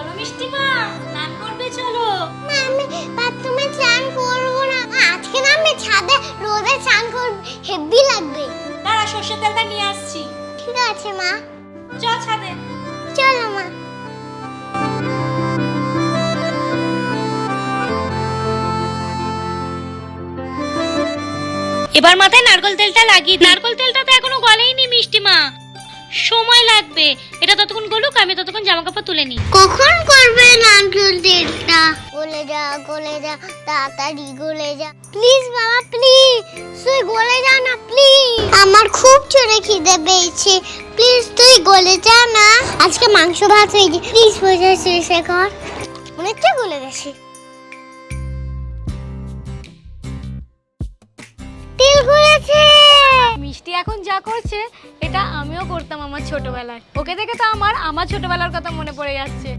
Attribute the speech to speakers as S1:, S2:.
S1: চলো মিষ্টি মা স্নান করবে চলো।
S2: মা আমি বাথরুমে চান করব না। আজকে না আমি ছাদে রোদে চান করব হেভি লাগবে।
S1: দাঁড়া সর্ষের তেলটা নিয়ে আসছি।
S2: ঠিক আছে মা।
S1: চল ছাদে।
S2: চলো মা।
S1: এবার মাথায় নারকল তেলটা লাগিয়ে। নারকল তেলটা তো এখনও সময় লাগবে। এটা ততক্ষণ গলুক, আমি ততক্ষণ জামা কাপড় তুলে নিই।
S2: কখন করবে নারকেল তেলটা গলে যা গলে যা, তাড়াতাড়ি গলে যা। প্লিজ বাবা, প্লিজ, তুই গলে যা না, প্লিজ। আমার খুব জোরে খিদে পেয়েছে। প্লিজ, তুই গলে যা না। আজকে মাংস ভাত হয়েছে প্লিজ বোঝা শেষে কর অনেকটা গলে গেছে।
S1: মিষ্টি এখন যা করছে, এটা আমিও করতাম আমার ছোটবেলায়। ওকে দেখে তো আমার আমার ছোটবেলার কথা মনে পড়ে যাচ্ছে।